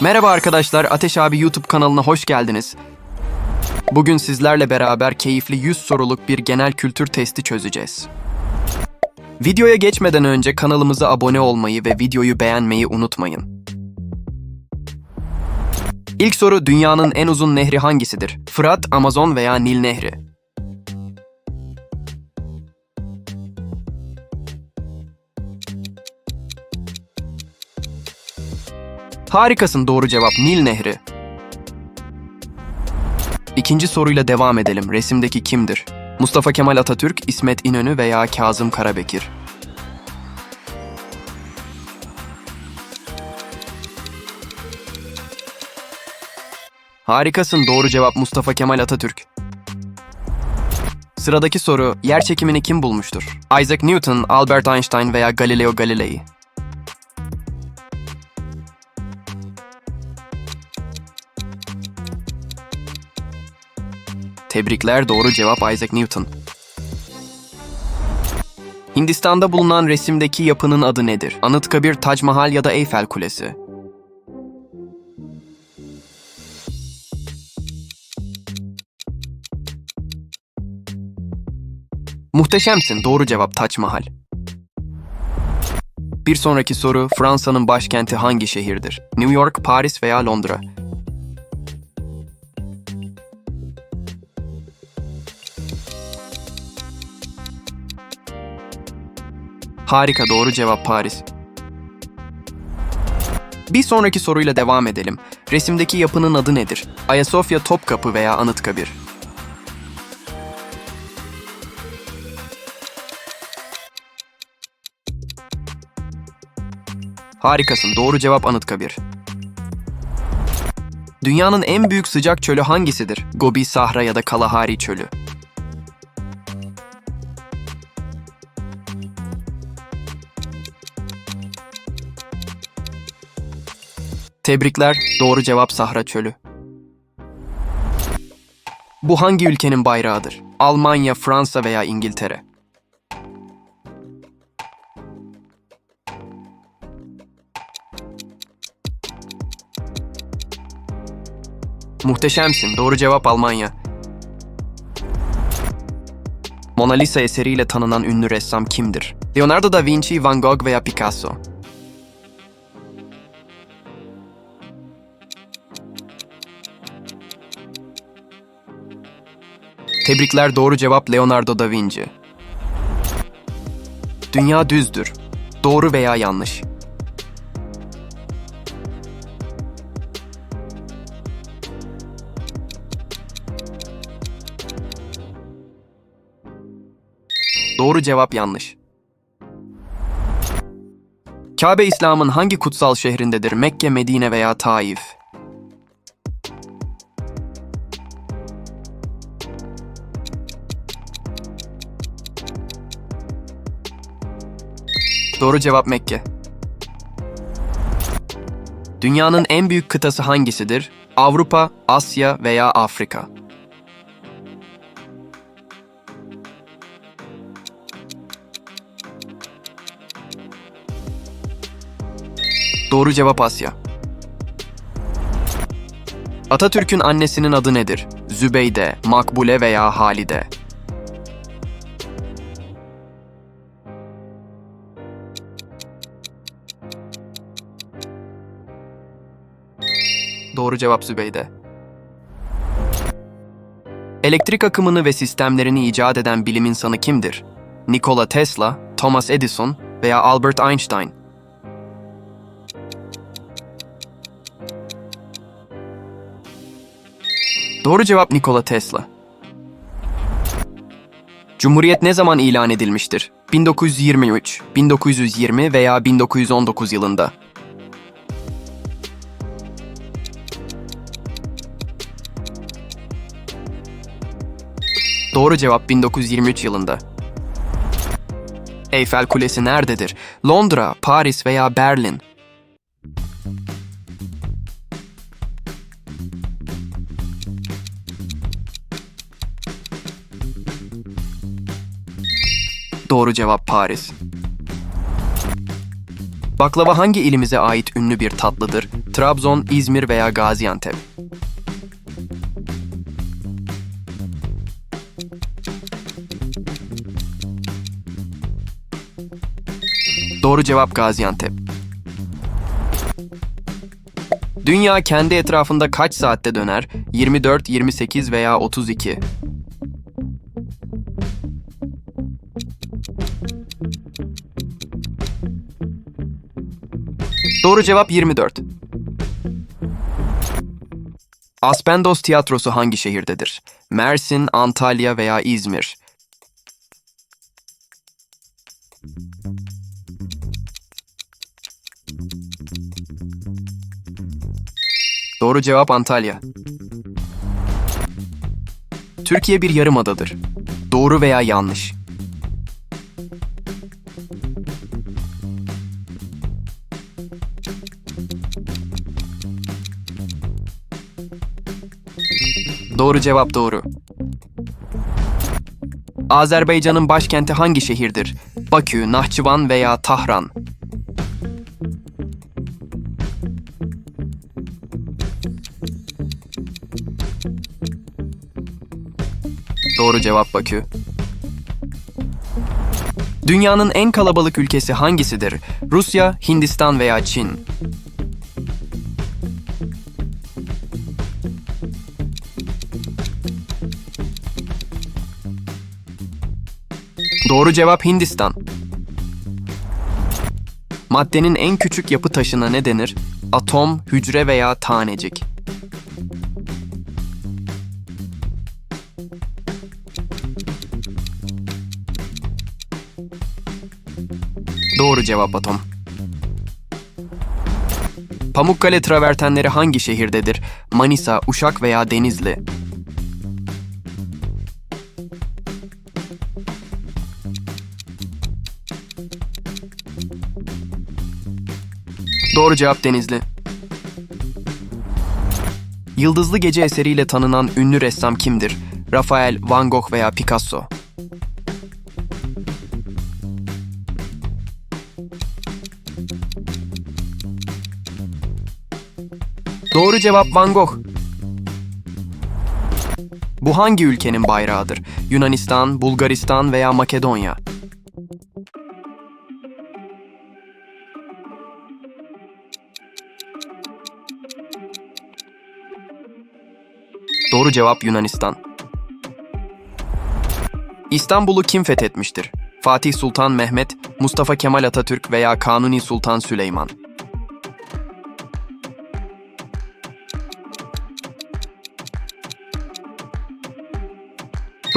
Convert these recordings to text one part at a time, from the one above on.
Merhaba arkadaşlar, Ateş abi YouTube kanalına hoş geldiniz. Bugün sizlerle beraber keyifli 100 soruluk bir genel kültür testi çözeceğiz. Videoya geçmeden önce kanalımıza abone olmayı ve videoyu beğenmeyi unutmayın. İlk soru dünyanın en uzun nehri hangisidir? Fırat, Amazon veya Nil Nehri? Harikasın doğru cevap Nil Nehri. İkinci soruyla devam edelim. Resimdeki kimdir? Mustafa Kemal Atatürk, İsmet İnönü veya Kazım Karabekir? Harikasın doğru cevap Mustafa Kemal Atatürk. Sıradaki soru, yer çekimini kim bulmuştur? Isaac Newton, Albert Einstein veya Galileo Galilei? Tebrikler doğru cevap Isaac Newton. Hindistan'da bulunan resimdeki yapının adı nedir? Anıtkabir, Tac Mahal ya da Eyfel Kulesi? Muhteşemsin. Doğru cevap Tac Mahal. Bir sonraki soru Fransa'nın başkenti hangi şehirdir? New York, Paris veya Londra? Harika doğru cevap Paris. Bir sonraki soruyla devam edelim. Resimdeki yapının adı nedir? Ayasofya Topkapı veya Anıtkabir? Harikasın. Doğru cevap Anıtkabir. Dünyanın en büyük sıcak çölü hangisidir? Gobi Sahra ya da Kalahari Çölü? Tebrikler. Doğru cevap Sahra Çölü. Bu hangi ülkenin bayrağıdır? Almanya, Fransa veya İngiltere? Muhteşemsin. Doğru cevap Almanya. Mona Lisa eseriyle tanınan ünlü ressam kimdir? Leonardo da Vinci, Van Gogh veya Picasso? Tebrikler doğru cevap Leonardo da Vinci. Dünya düzdür. Doğru veya yanlış? Doğru cevap yanlış. Kabe İslam'ın hangi kutsal şehrindedir? Mekke, Medine veya Taif? Doğru cevap Mekke. Dünyanın en büyük kıtası hangisidir? Avrupa, Asya veya Afrika? Doğru cevap Asya. Atatürk'ün annesinin adı nedir? Zübeyde, Makbule veya Halide? Doğru cevap Zübeyde. Elektrik akımını ve sistemlerini icat eden bilim insanı kimdir? Nikola Tesla, Thomas Edison veya Albert Einstein? Doğru cevap Nikola Tesla. Cumhuriyet ne zaman ilan edilmiştir? 1923, 1920 veya 1919 yılında. Doğru cevap 1923 yılında. Eyfel Kulesi nerededir? Londra, Paris veya Berlin? Doğru cevap Paris. Baklava hangi ilimize ait ünlü bir tatlıdır? Trabzon, İzmir veya Gaziantep? Doğru cevap Gaziantep. Dünya kendi etrafında kaç saatte döner? 24, 28 veya 32? Doğru cevap 24. Aspendos Tiyatrosu hangi şehirdedir? Mersin, Antalya veya İzmir? Doğru cevap Antalya. Türkiye bir yarımadadır. Doğru veya yanlış? Doğru cevap doğru. Azerbaycan'ın başkenti hangi şehirdir? Bakü, Nahçıvan veya Tahran? Doğru cevap Bakü. Dünyanın en kalabalık ülkesi hangisidir? Rusya, Hindistan veya Çin? Doğru cevap Hindistan. Maddenin en küçük yapı taşına ne denir? Atom, hücre veya tanecik. Cevap atom. Pamukkale travertenleri hangi şehirdedir? Manisa, Uşak veya Denizli? Doğru cevap Denizli. Yıldızlı Gece eseriyle tanınan ünlü ressam kimdir? Rafael, Van Gogh veya Picasso? Doğru cevap Van Gogh. Bu hangi ülkenin bayrağıdır? Yunanistan, Bulgaristan veya Makedonya? Doğru cevap Yunanistan. İstanbul'u kim fethetmiştir? Fatih Sultan Mehmet, Mustafa Kemal Atatürk veya Kanuni Sultan Süleyman?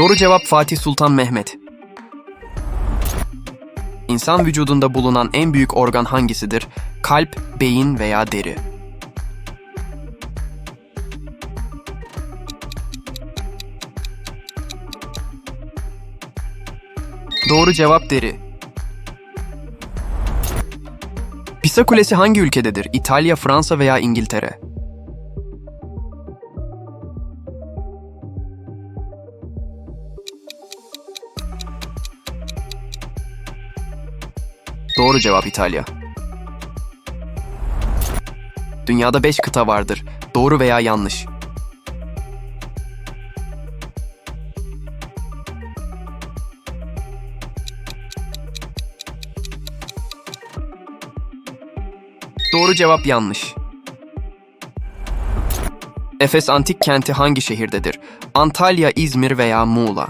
Doğru cevap Fatih Sultan Mehmet. İnsan vücudunda bulunan en büyük organ hangisidir? Kalp, beyin veya deri? Doğru cevap deri. Pisa Kulesi hangi ülkededir? İtalya, Fransa veya İngiltere? Doğru cevap İtalya. Dünyada 5 kıta vardır. Doğru veya yanlış? Doğru cevap yanlış. Efes antik kenti hangi şehirdedir? Antalya, İzmir veya Muğla?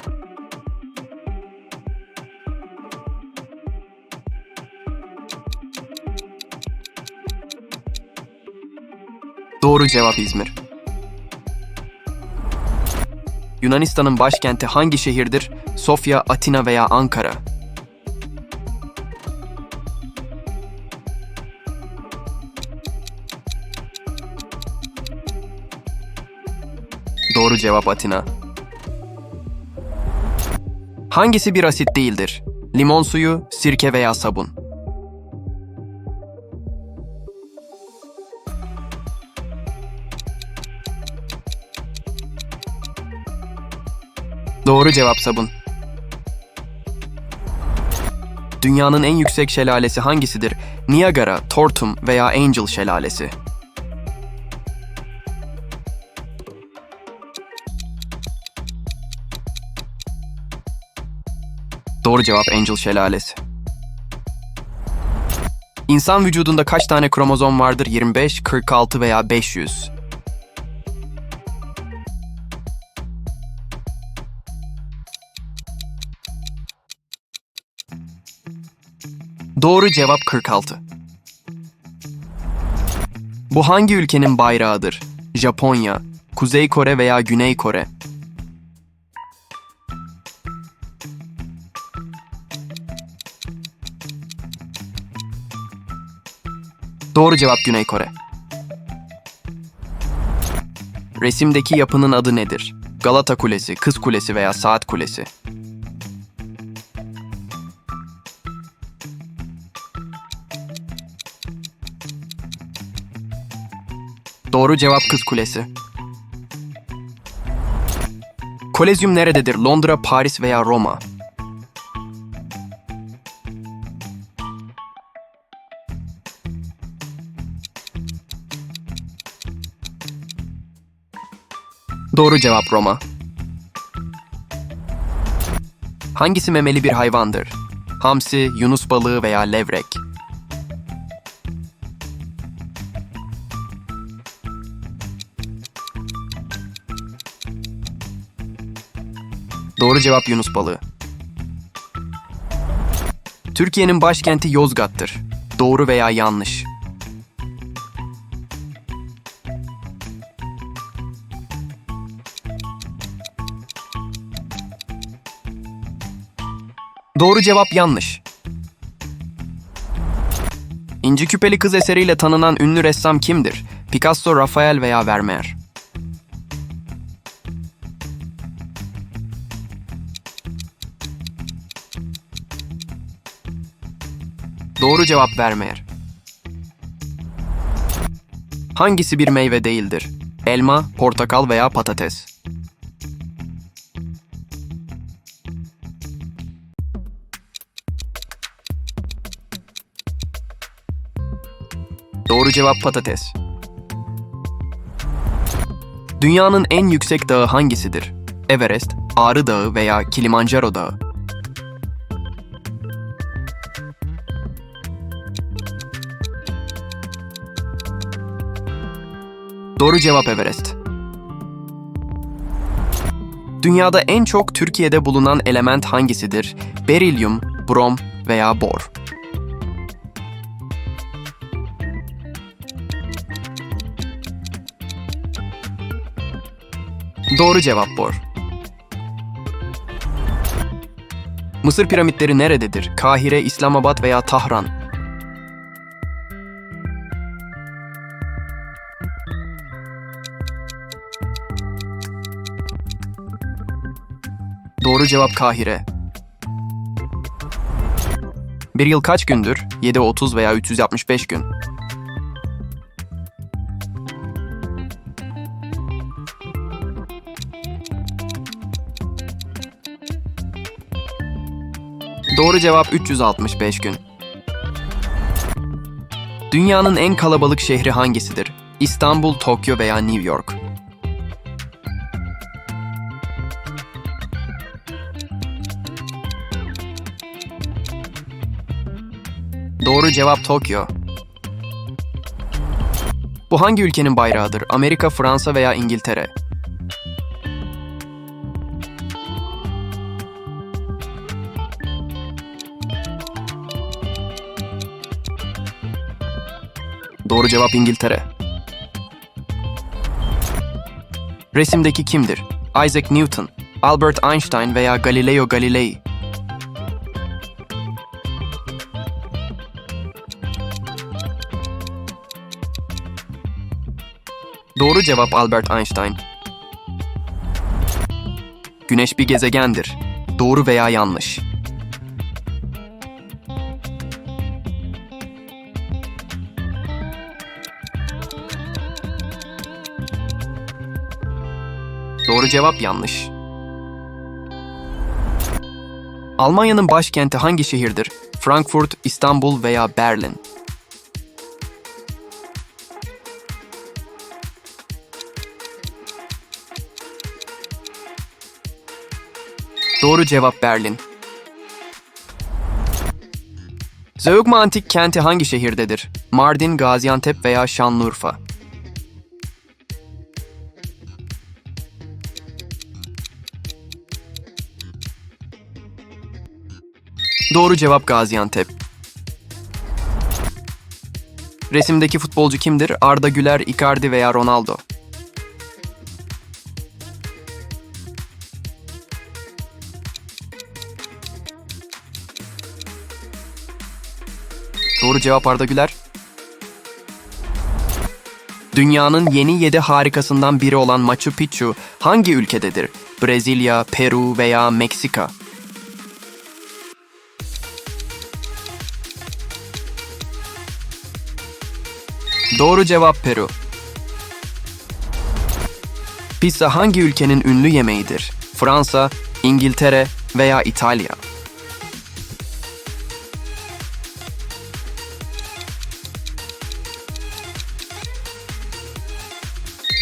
Doğru cevap İzmir. Yunanistan'ın başkenti hangi şehirdir? Sofya, Atina veya Ankara? Doğru cevap Atina. Hangisi bir asit değildir? Limon suyu, sirke veya sabun? Doğru cevap sabun. Dünyanın en yüksek şelalesi hangisidir? Niagara, Tortum veya Angel şelalesi? Doğru cevap Angel şelalesi. İnsan vücudunda kaç tane kromozom vardır? 25, 46 veya 500? Doğru cevap 46. Bu hangi ülkenin bayrağıdır? Japonya, Kuzey Kore veya Güney Kore? Doğru cevap Güney Kore. Resimdeki yapının adı nedir? Galata Kulesi, Kız Kulesi veya Saat Kulesi? Doğru cevap Kız Kulesi. Kolezyum nerededir? Londra, Paris veya Roma? Doğru cevap Roma. Hangisi memeli bir hayvandır? Hamsi, yunus balığı veya levrek? Doğru cevap Yunus balığı. Türkiye'nin başkenti Yozgat'tır. Doğru veya yanlış? Doğru cevap yanlış. İnci Küpeli Kız eseriyle tanınan ünlü ressam kimdir? Picasso, Rafael veya Vermeer? Doğru cevap Vermeer. Hangisi bir meyve değildir? Elma, portakal veya patates? Doğru cevap patates. Dünyanın en yüksek dağı hangisidir? Everest, Ağrı Dağı veya Kilimanjaro Dağı? Doğru cevap Everest. Dünyada en çok Türkiye'de bulunan element hangisidir? Berilyum, brom veya bor? Doğru cevap bor. Mısır piramitleri nerededir? Kahire, İslamabad veya Tahran? Doğru cevap Kahire. Bir yıl kaç gündür? 730 veya 365 gün. Doğru cevap 365 gün. Dünyanın en kalabalık şehri hangisidir? İstanbul, Tokyo veya New York? Doğru cevap Tokyo. Bu hangi ülkenin bayrağıdır? Amerika, Fransa veya İngiltere? Doğru cevap İngiltere. Resimdeki kimdir? Isaac Newton, Albert Einstein veya Galileo Galilei? Doğru cevap Albert Einstein. Güneş bir gezegendir. Doğru veya yanlış? Doğru cevap yanlış. Almanya'nın başkenti hangi şehirdir? Frankfurt, İstanbul veya Berlin? Doğru cevap Berlin. Zeugma antik kenti hangi şehirdedir? Mardin, Gaziantep veya Şanlıurfa? Doğru cevap Gaziantep. Resimdeki futbolcu kimdir? Arda Güler, Icardi veya Ronaldo? Doğru cevap Arda Güler. Dünyanın yeni yedi harikasından biri olan Machu Picchu hangi ülkededir? Brezilya, Peru veya Meksika? Doğru cevap Peru. Pizza hangi ülkenin ünlü yemeğidir? Fransa, İngiltere veya İtalya?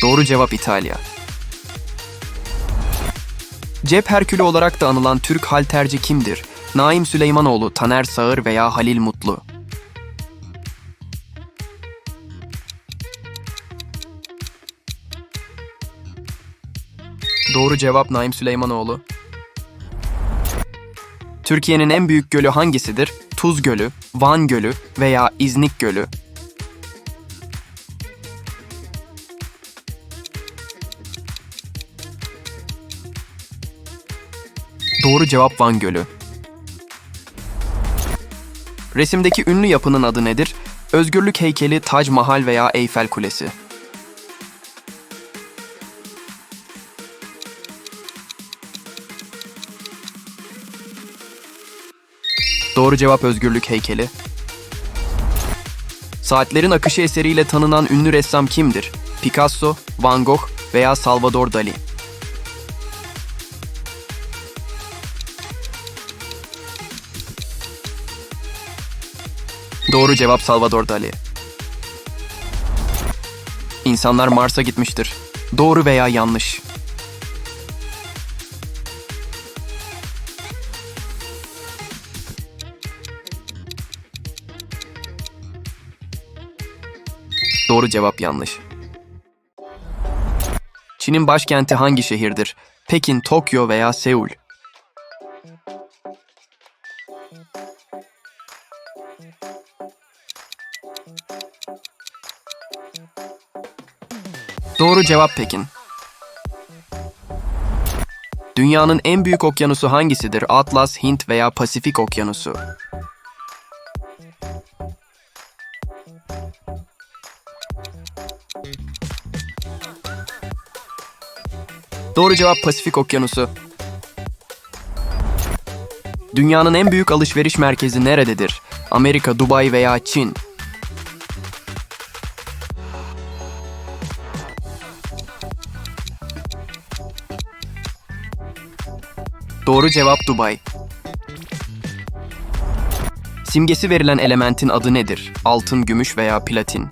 Doğru cevap İtalya. Cep Herkülü olarak da anılan Türk halterci kimdir? Naim Süleymanoğlu, Taner Sağır veya Halil Mutlu? Doğru cevap Naim Süleymanoğlu. Türkiye'nin en büyük gölü hangisidir? Tuz Gölü, Van Gölü veya İznik Gölü? Doğru cevap Van Gölü. Resimdeki ünlü yapının adı nedir? Özgürlük heykeli, Tac Mahal veya Eyfel Kulesi? Doğru cevap Özgürlük heykeli. Saatlerin akışı eseriyle tanınan ünlü ressam kimdir? Picasso, Van Gogh veya Salvador Dali? Doğru cevap Salvador Dali. İnsanlar Mars'a gitmiştir. Doğru veya yanlış? Doğru cevap yanlış. Çin'in başkenti hangi şehirdir? Pekin, Tokyo veya Seul? Doğru cevap Pekin. Dünyanın en büyük okyanusu hangisidir? Atlas, Hint veya Pasifik Okyanusu? Doğru cevap Pasifik Okyanusu. Dünyanın en büyük alışveriş merkezi nerededir? Amerika, Dubai veya Çin? Doğru cevap Dubai. Simgesi verilen elementin adı nedir? Altın, gümüş veya platin?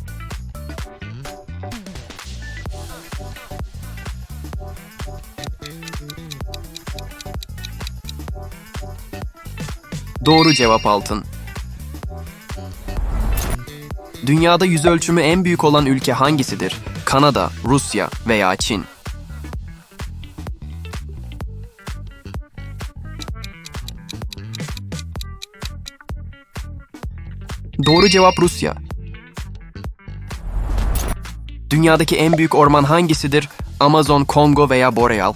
Doğru cevap altın. Dünyada yüz ölçümü en büyük olan ülke hangisidir? Kanada, Rusya veya Çin? Doğru cevap Rusya. Dünyadaki en büyük orman hangisidir? Amazon, Kongo veya Boreal?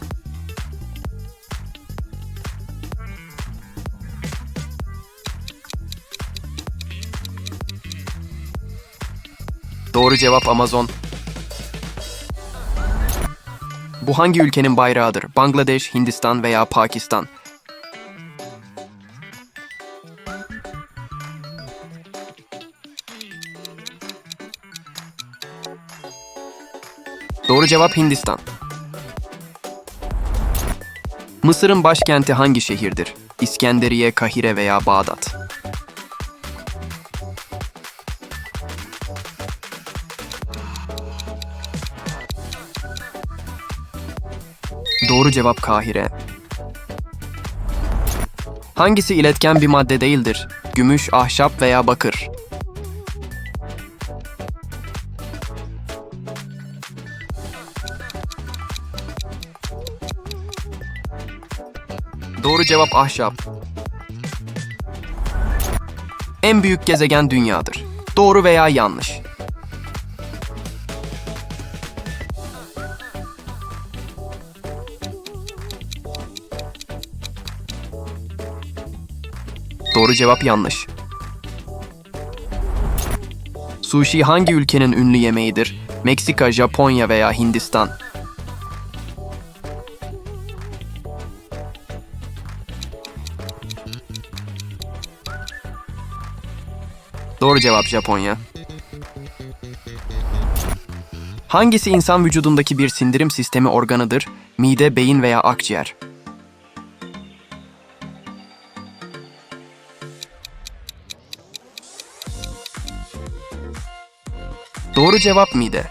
Doğru cevap Amazon. Bu hangi ülkenin bayrağıdır? Bangladeş, Hindistan veya Pakistan? cevap Hindistan. Mısır'ın başkenti hangi şehirdir? İskenderiye, Kahire veya Bağdat? Doğru cevap Kahire. Hangisi iletken bir madde değildir? Gümüş, ahşap veya bakır? Cevap ahşap. En büyük gezegen dünyadır. Doğru veya yanlış? Doğru cevap yanlış. Sushi hangi ülkenin ünlü yemeğidir? Meksika, Japonya veya Hindistan? Doğru cevap Japonya. Hangisi insan vücudundaki bir sindirim sistemi organıdır? Mide, beyin veya akciğer? Doğru cevap mide.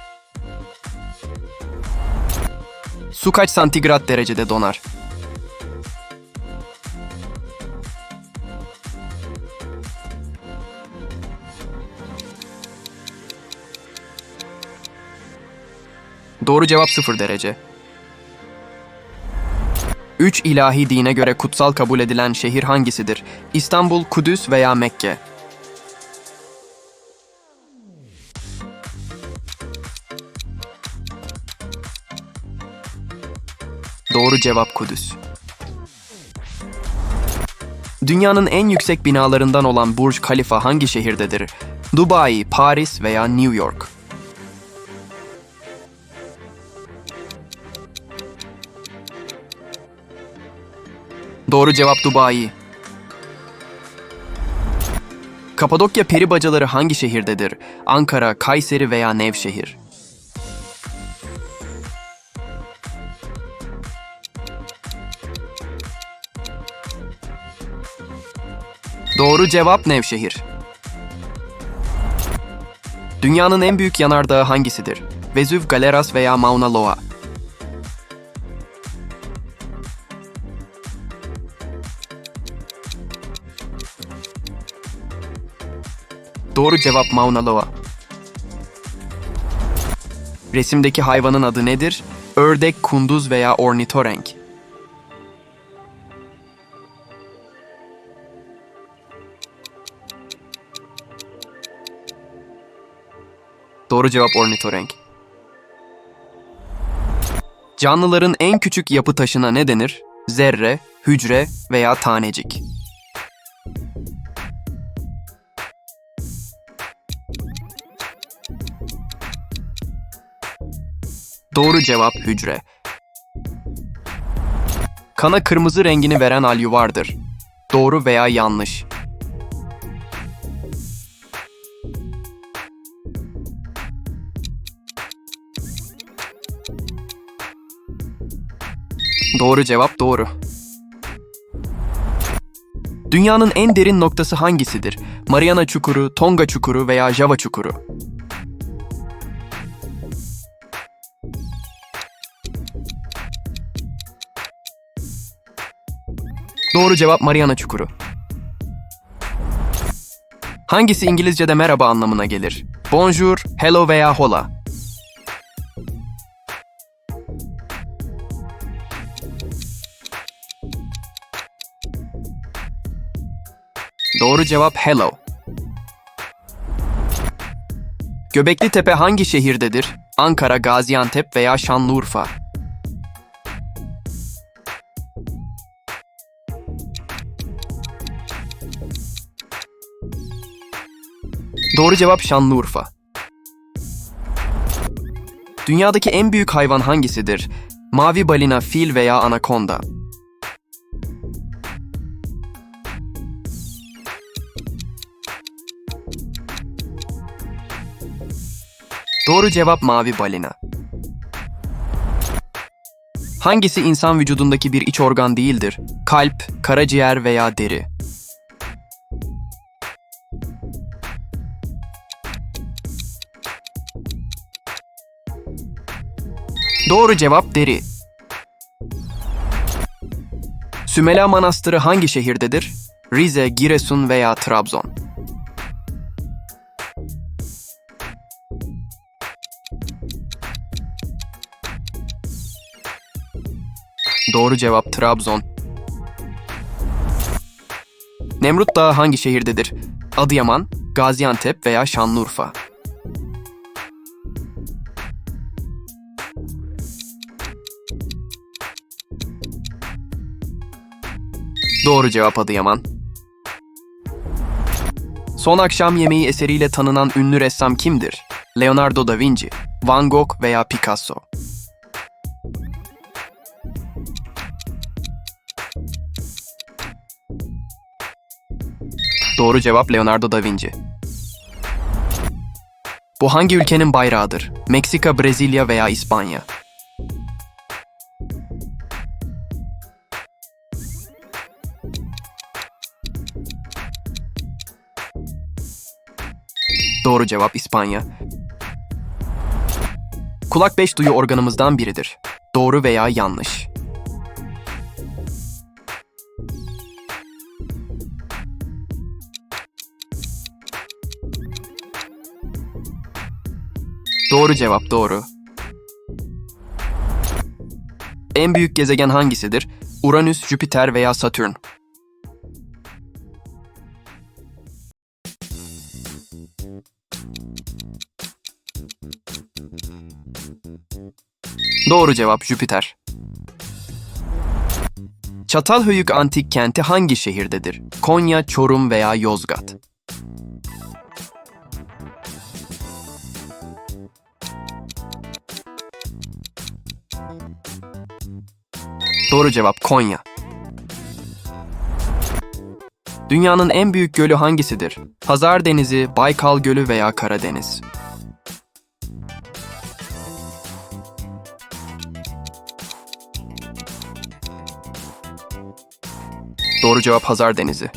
Su kaç santigrat derecede donar? Doğru cevap 0 derece. Üç ilahi dine göre kutsal kabul edilen şehir hangisidir? İstanbul, Kudüs veya Mekke? Doğru cevap Kudüs. Dünyanın en yüksek binalarından olan Burj Khalifa hangi şehirdedir? Dubai, Paris veya New York? Doğru cevap Dubai. Kapadokya peri bacaları hangi şehirdedir? Ankara, Kayseri veya Nevşehir? Doğru cevap Nevşehir. Dünyanın en büyük yanardağı hangisidir? Vezüv, Galeras veya Mauna Loa? Doğru cevap Mauna Loa. Resimdeki hayvanın adı nedir? Ördek, kunduz veya ornitorenk? Doğru cevap ornitorenk. Canlıların en küçük yapı taşına ne denir? Zerre, hücre veya tanecik. Doğru cevap hücre. Kana kırmızı rengini veren alyu vardır. Doğru veya yanlış? Doğru cevap doğru. Dünyanın en derin noktası hangisidir? Mariana Çukuru, Tonga Çukuru veya Java Çukuru? Doğru cevap Mariana Çukuru. Hangisi İngilizce'de merhaba anlamına gelir? Bonjour, hello veya hola? Doğru cevap hello. Göbekli Tepe hangi şehirdedir? Ankara, Gaziantep veya Şanlıurfa? Doğru cevap Şanlıurfa. Dünyadaki en büyük hayvan hangisidir? Mavi balina, fil veya anakonda? Doğru cevap mavi balina. Hangisi insan vücudundaki bir iç organ değildir? Kalp, karaciğer veya deri? Doğru cevap deri. Sümela Manastırı hangi şehirdedir? Rize, Giresun veya Trabzon? Doğru cevap Trabzon. Nemrut Dağı hangi şehirdedir? Adıyaman, Gaziantep veya Şanlıurfa? Doğru cevap Adıyaman. Son akşam yemeği eseriyle tanınan ünlü ressam kimdir? Leonardo da Vinci, Van Gogh veya Picasso? Doğru cevap Leonardo da Vinci. Bu hangi ülkenin bayrağıdır? Meksika, Brezilya veya İspanya? Doğru cevap İspanya. Kulak beş duyu organımızdan biridir. Doğru veya yanlış? Doğru cevap doğru. En büyük gezegen hangisidir? Uranüs, Jüpiter veya Satürn? Doğru cevap Jüpiter. Çatalhöyük antik kenti hangi şehirdedir? Konya, Çorum veya Yozgat? Doğru cevap Konya. Dünyanın en büyük gölü hangisidir? Hazar Denizi, Baykal Gölü veya Karadeniz? Doğru cevap Hazar Denizi.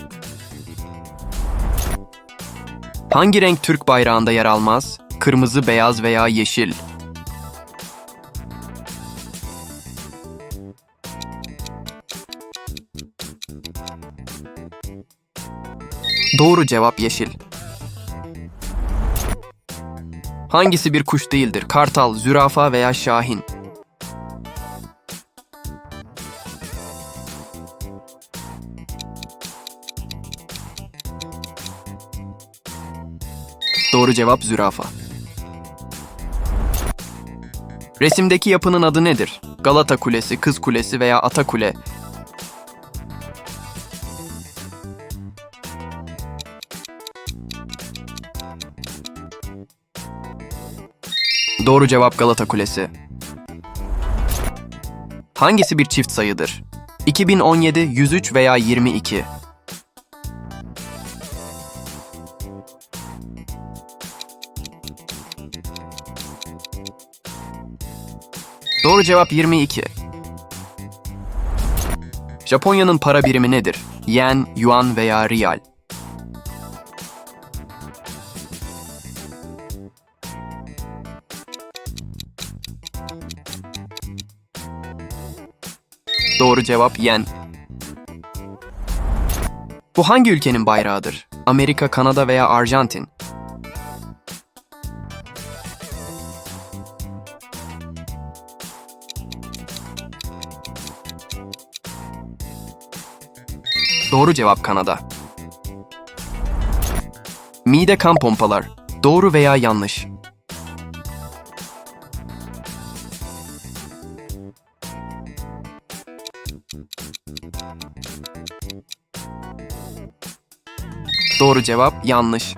Hangi renk Türk bayrağında yer almaz? Kırmızı, beyaz veya yeşil? Doğru cevap yeşil. Hangisi bir kuş değildir? Kartal, zürafa veya şahin? Doğru cevap zürafa. Resimdeki yapının adı nedir? Galata Kulesi, Kız Kulesi veya Ata Kule? Doğru cevap Galata Kulesi. Hangisi bir çift sayıdır? 2017, 103 veya 22? Doğru cevap 22. Japonya'nın para birimi nedir? Yen, yuan veya riyal? Doğru cevap yen. Bu hangi ülkenin bayrağıdır? Amerika, Kanada veya Arjantin? Doğru cevap Kanada. Mide kan pompalar. Doğru veya yanlış? Doğru cevap yanlış.